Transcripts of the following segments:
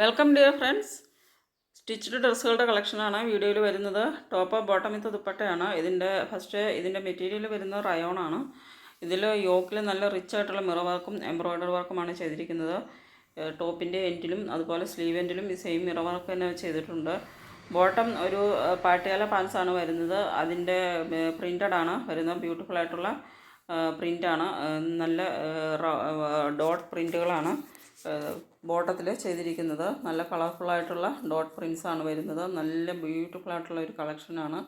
Welcome dear friends stitched ഡ്രസ്സുകളുടെ കളക്ഷനാണ് വീഡിയോയിൽ വരുന്നത്. ടോപ്പ് ബോട്ടം വിത്ത് ദുപ്പട്ടയാണ് ഇതിന്റെ ഫസ്റ്റ് ഇതിന്റെ മെറ്റീരിയൽ വരുന്ന റയോൺ ആണ്. ഇതിൽ യോക്കിൽ നല്ല റിച്ച് ആയിട്ടുള്ള മിറർ വർക്കും എംബ്രോയ്ഡറി വർക്കുമാണ് ചെയ്തിരിക്കുന്നത്. ടോപ്പിന്റെ എൻഡിലും അതുപോലെ സ്ലീവ് എൻഡിലും ഈ സെയിം മിറർ വർക്ക് തന്നെ ചെയ്തിട്ടുണ്ട്. ബോട്ടം ഒരു പാട്ടിയാല പാൻസ് ആണ് വരുന്നത്. അതിന്റെ ആണ്. വരുന്നത് ബ്യൂട്ടിഫുൾ ആയിട്ടുള്ള പ്രിന്റാണ് നല്ല ഡോട്ട് പ്രിന്റുകളാണ് ബോട്ടത്തിൽ ചെയ്തിരിക്കുന്നത്. നല്ല കളർഫുൾ ആയിട്ടുള്ള ഡോട്ട് പ്രിൻസ് ആണ് വരുന്നത്. നല്ല ബ്യൂട്ടിഫുൾ ആയിട്ടുള്ള ഒരു കളക്ഷനാണ്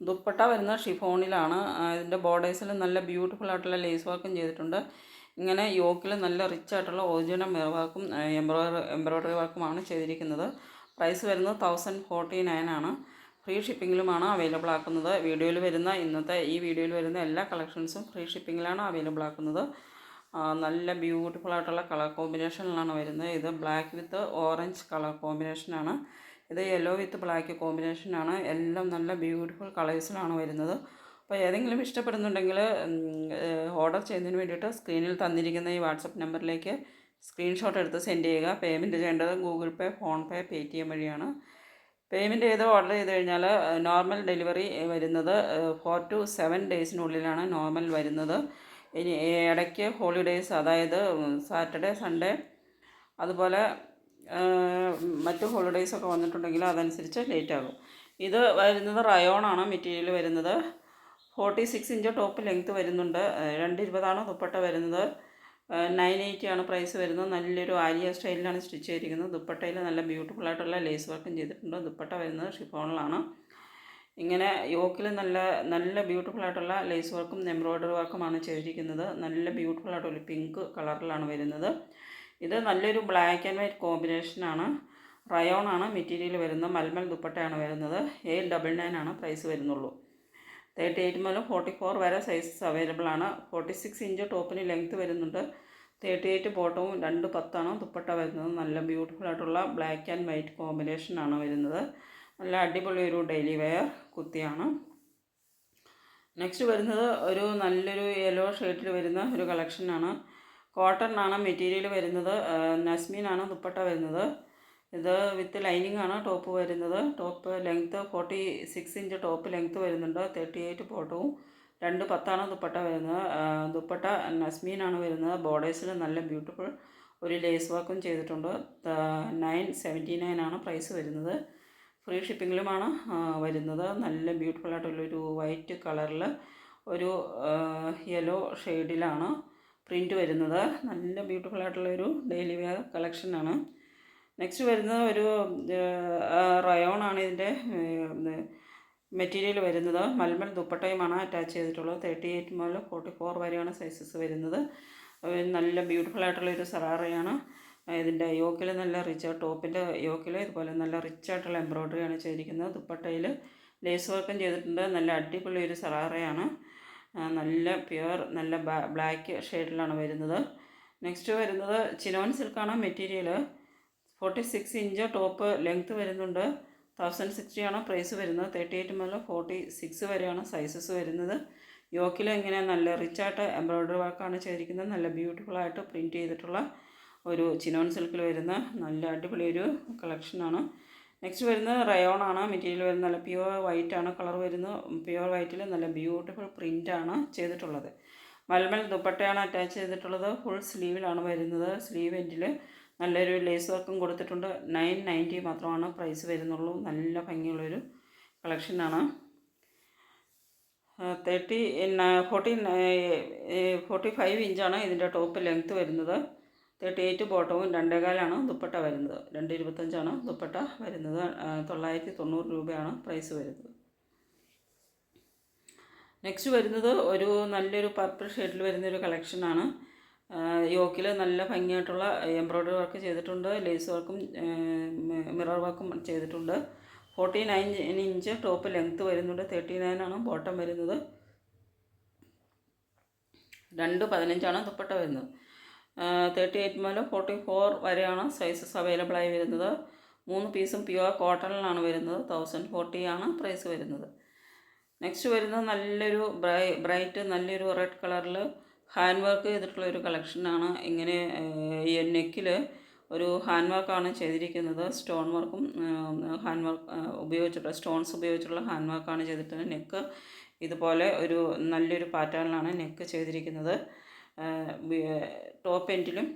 ദുപ്പട്ട വരുന്ന ഷിഫോണിലാണ് ഇതിന്റെ ബോർഡേഴ്സിൽ നല്ല ബ്യൂട്ടിഫുൾ ആയിട്ടുള്ള ലേസ് വർക്കും ചെയ്തിട്ടുണ്ട്. ഇങ്ങനെ യോക്കിൽ നല്ല റിച്ച് ആയിട്ടുള്ള ഒറിജിനൽ മിറർ വർക്കും എംബ്രോയ്ഡറി എംബ്രോയ്ഡറി വർക്കുമാണ് ചെയ്തിരിക്കുന്നത്. പ്രൈസ് വരുന്നത് തൗസൻഡ് ഫോർട്ടി നയൻ ആണ് ഫ്രീ ഷിപ്പിങ്ങിലുമാണ് അവൈലബിൾ ആക്കുന്നത്. വീഡിയോയിൽ വരുന്ന ഇന്നത്തെ ഈ വീഡിയോയിൽ വരുന്ന എല്ലാ കളക്ഷൻസും ഫ്രീ ഷിപ്പിങ്ങിലാണ് അവൈലബിൾ ആക്കുന്നത്. നല്ല ബ്യൂട്ടിഫുൾ ആയിട്ടുള്ള കളർ കോമ്പിനേഷനിലാണ് വരുന്നത്. ഇത് ബ്ലാക്ക് വിത്ത് ഓറഞ്ച് കളർ കോമ്പിനേഷനാണ് ഇത് യെല്ലോ വിത്ത് ബ്ലാക്ക് കോമ്പിനേഷനാണ് എല്ലാം നല്ല ബ്യൂട്ടിഫുൾ കളേഴ്സിലാണ് വരുന്നത്. അപ്പോൾ ഏതെങ്കിലും ഇഷ്ടപ്പെടുന്നുണ്ടെങ്കിൽ ഓർഡർ ചെയ്യുന്നതിന് വേണ്ടിയിട്ട് സ്ക്രീനിൽ തന്നിരിക്കുന്ന ഈ വാട്സപ്പ് നമ്പറിലേക്ക് സ്ക്രീൻഷോട്ട് എടുത്ത് സെൻഡ് ചെയ്യുക. പേയ്മെന്റ് ചെയ്യേണ്ടത് Google Pay PhonePe Paytm വഴിയാണ്. പേയ്മെന്റ് ചെയ്ത് ഓർഡർ ചെയ്ത് കഴിഞ്ഞാൽ നോർമൽ ഡെലിവറി വരുന്നത് ഫോർ ടു സെവൻ ഡേയ്സിനുള്ളിലാണ് നോർമൽ വരുന്നത്. ഇനി ഇടയ്ക്ക് ഹോളിഡേയ്സ് അതായത് സാറ്റർഡേ സൺഡേ അതുപോലെ മറ്റ് ഹോളിഡേയ്സ് ഒക്കെ വന്നിട്ടുണ്ടെങ്കിൽ അതനുസരിച്ച് ലേറ്റ് ആകും. ഇത് വരുന്നത് റയോണാണ് മെറ്റീരിയൽ വരുന്നത്. Forty six inch top length വരുന്നുണ്ട്. രണ്ട് ഇരുപതാണ് ദുപ്പട്ട വരുന്നത്. നയൻ എയ്റ്റി ആണ് പ്രൈസ് വരുന്നത്. നല്ലൊരു ആലിയ സ്റ്റൈലിലാണ് സ്റ്റിച്ച് ചെയ്തിരിക്കുന്നത്. ദുപ്പട്ടയിൽ നല്ല ബ്യൂട്ടിഫുൾ ആയിട്ടുള്ള ലേസ് വർക്കും ചെയ്തിട്ടുണ്ട്. ദുപ്പട്ട വരുന്നത് ഷിഫോണിലാണ്. ഇങ്ങനെ യോക്കിൽ നല്ല നല്ല ബ്യൂട്ടിഫുൾ ആയിട്ടുള്ള ലേസ് വർക്കും എംബ്രോയ്ഡറി വർക്കുമാണ് ചെയ്തിരിക്കുന്നത്. നല്ല ബ്യൂട്ടിഫുൾ ആയിട്ടുള്ള പിങ്ക് കളറിലാണ് വരുന്നത്. ഇത് നല്ലൊരു ബ്ലാക്ക് ആൻഡ് വൈറ്റ് കോമ്പിനേഷനാണ് റയോൺ ആണ് മെറ്റീരിയൽ വരുന്നത്. മൽമൽ ദുപ്പട്ടയാണ് വരുന്നത്. എയ്റ്റ് ഡബിൾ നയൻ ആണ് പ്രൈസ് വരുന്നുള്ളൂ. തേർട്ടി എയ്റ്റ് മുതൽ ഫോർട്ടി ഫോർ വരെ സൈസസ് അവൈലബിൾ ആണ്. ഫോർട്ടി സിക്സ് ഇഞ്ച് ടോപ്പിന് ലെങ്ത്ത് വരുന്നുണ്ട്. തേർട്ടി എയ്റ്റ് ബോട്ടവും രണ്ട് പത്താണ് ദുപ്പട്ട വരുന്നത്. നല്ല ബ്യൂട്ടിഫുൾ ആയിട്ടുള്ള ബ്ലാക്ക് ആൻഡ് വൈറ്റ് കോമ്പിനേഷനാണ് വരുന്നത്. നല്ല അടിപൊളി ഒരു ഡെയിലി വെയർ കുത്തിയാണ്. നെക്സ്റ്റ് വരുന്നത് ഒരു നല്ലൊരു യെല്ലോ ഷെയ്ഡിൽ വരുന്ന ഒരു കളക്ഷനാണ് കോട്ടണിനാണ് മെറ്റീരിയൽ വരുന്നത്. നസ്മീനാണ് ദുപ്പട്ട വരുന്നത്. ഇത് വിത്ത് ലൈനിങ് ആണ് ടോപ്പ് വരുന്നത്. Top length forty six inch top length വരുന്നുണ്ട്. തേർട്ടി എയ്റ്റ് ഫോട്ടോവും രണ്ട് പത്താണ് ദുപ്പട്ട വരുന്നത്. ദുപ്പട്ട നസ്മീനാണ് വരുന്നത്. ബോർഡേഴ്സിൽ നല്ല ബ്യൂട്ടിഫുൾ ഒരു ലേസ് വർക്കും ചെയ്തിട്ടുണ്ട്. നയൻ സെവന്റി നയൻ ആണ് പ്രൈസ് വരുന്നത്. ഫ്രീ ഷിപ്പിങ്ങിലുമാണ് വരുന്നത്. നല്ല ബ്യൂട്ടിഫുൾ ആയിട്ടുള്ളൊരു വൈറ്റ് കളറിൽ ഒരു യെല്ലോ ഷെയ്ഡിലാണ് പ്രിന്റ് വരുന്നത്. നല്ല ബ്യൂട്ടിഫുൾ ആയിട്ടുള്ളൊരു ഡെയിലി വെയർ കളക്ഷനാണ്. നെക്സ്റ്റ് വരുന്നത് ഒരു റയോൺ ആണ് ഇതിന്റെ മെറ്റീരിയൽ വരുന്നത്. മൽമൽ ദുപ്പട്ടയുമാണ് അറ്റാച്ച് ചെയ്തിട്ടുള്ളത്. തേർട്ടി എയ്റ്റ് മുതൽ ഫോർട്ടി ഫോർ വരെയാണ് സൈസസ് വരുന്നത്. നല്ല ബ്യൂട്ടിഫുൾ ആയിട്ടുള്ളൊരു സറാറയാണ്. ഇതിന്റെ യോക്കിൽ നല്ല റിച്ച് ടോപ്പിന്റെ യോക്കിൽ ഇതുപോലെ നല്ല റിച്ച് ആയിട്ടുള്ള എംബ്രോയ്ഡറിയാണ് ചെയ്തിരിക്കുന്നത്. ദുപ്പട്ടയിൽ ലേസ് വർക്കും ചെയ്തിട്ടുണ്ട്. നല്ല അടിപൊളി ഒരു സറാറയാണ് നല്ല പ്യുവർ നല്ല ബ്ലാക്ക് ഷെയ്ഡിലാണ് വരുന്നത്. നെക്സ്റ്റ് വരുന്നത് chinon സിൽക്കാണ് material forty six inch top length വരുന്നുണ്ട്. തൗസൻഡ് സിക്സ്റ്റി ആണ് പ്രൈസ് വരുന്നത്. തേർട്ടി എയ്റ്റ് മുതൽ ഫോർട്ടി സിക്സ് വരെയാണ് സൈസസ് വരുന്നത്. യോക്കിൽ ഇങ്ങനെ നല്ല റിച്ചായിട്ട് എംബ്രോയ്ഡറി വർക്കാണ് ചെയ്തിരിക്കുന്നത്. നല്ല ബ്യൂട്ടിഫുൾ ആയിട്ട് പ്രിന്റ് ചെയ്തിട്ടുള്ള ഒരു ചിനോൺ സിൽക്കിൽ വരുന്ന നല്ല അടിപൊളി ഒരു കളക്ഷനാണ് നെക്സ്റ്റ് വരുന്നത് റയോൺ ആണ്. മെറ്റീരിയൽ വരുന്നത് നല്ല പ്യുവർ വൈറ്റ് ആണ്. കളർ വരുന്നത് പ്യുവർ വൈറ്റിൽ നല്ല ബ്യൂട്ടിഫുൾ പ്രിന്റ് ആണ് ചെയ്തിട്ടുള്ളത്. മൽമൽ ദുപ്പട്ടയാണ് അറ്റാച്ച് ചെയ്തിട്ടുള്ളത്. ഫുൾ സ്ലീവിലാണ് വരുന്നത്. സ്ലീവ് എൻഡിൽ നല്ലൊരു ലേസ് വർക്കും കൊടുത്തിട്ടുണ്ട്. നയൻ നയന്റി മാത്രമാണ് പ്രൈസ് വരുന്നുള്ളൂ. നല്ല ഭംഗിയുള്ളൊരു കളക്ഷനാണ് തേർട്ടി ഫോർട്ടി ഫോർട്ടി ഫൈവ് ഇഞ്ചാണ് ഇതിന്റെ ടോപ്പ് ലെങ്ത്ത് വരുന്നത്. തേർട്ടി എയ്റ്റ് ബോട്ടവും രണ്ടേകാലാണ് ദുപ്പട്ട വരുന്നത്. രണ്ട് ഇരുപത്തഞ്ചാണ് ദുപ്പട്ട വരുന്നത്. തൊള്ളായിരത്തി തൊണ്ണൂറ് രൂപയാണ് പ്രൈസ് വരുന്നത്. നെക്സ്റ്റ് വരുന്നത് ഒരു നല്ലൊരു പർപ്പിൾ ഷെയ്ഡിൽ വരുന്നൊരു കളക്ഷനാണ്. യോക്കിൽ നല്ല ഭംഗിയായിട്ടുള്ള എംബ്രോയ്ഡറി വർക്ക് ചെയ്തിട്ടുണ്ട്. ലേസ് വർക്കും മിറർ വർക്കും ചെയ്തിട്ടുണ്ട്. Forty nine inch top length വരുന്നുണ്ട്. തേർട്ടി നയൻ ആണ് ബോട്ടം വരുന്നത്. രണ്ട് പതിനഞ്ചാണ് ദുപ്പട്ട വരുന്നത്. തേർട്ടി എയ്റ്റ് മുതൽ ഫോർട്ടി ഫോർ വരെയാണ് സൈസസ് അവൈലബിൾ ആയി വരുന്നത്. മൂന്ന് പീസും പ്യുവർ കോട്ടണിലാണ് വരുന്നത്. തൗസൻഡ് ഫോർട്ടി ആണ് പ്രൈസ് വരുന്നത്. നെക്സ്റ്റ് വരുന്നത് നല്ലൊരു ബ്രൈ ബ്രൈറ്റ് നല്ലൊരു റെഡ് കളറിൽ ഹാൻഡ് വർക്ക് ചെയ്തിട്ടുള്ള ഒരു കളക്ഷനാണ് ഇങ്ങനെ ഈ നെക്കിൽ ഒരു ഹാൻഡ് വർക്കാണ് ചെയ്തിരിക്കുന്നത്. സ്റ്റോൺ വർക്കും ഹാൻഡ് വർക്ക് ഉപയോഗിച്ചിട്ടുള്ള സ്റ്റോൺസ് ഉപയോഗിച്ചുള്ള ഹാൻഡ് വർക്കാണ് ചെയ്തിട്ടുള്ളത് നെക്ക്. ഇതുപോലെ ഒരു നല്ലൊരു പാറ്റേണിലാണ് നെക്ക് ചെയ്തിരിക്കുന്നത്. ടോപ്പ് എൻഡിലും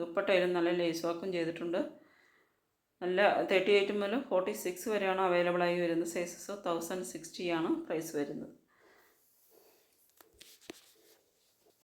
ദുപ്പട്ടയിലും നല്ല ലേസ് വർക്കും ചെയ്തിട്ടുണ്ട്. നല്ല തേർട്ടി എയ്റ്റ് മുതൽ ഫോർട്ടി സിക്സ് വരെയാണ് അവൈലബിൾ ആയി വരുന്ന സൈസസ് തൗസൻഡ് സിക്സ്റ്റി ആണ് പ്രൈസ് വരുന്നത്.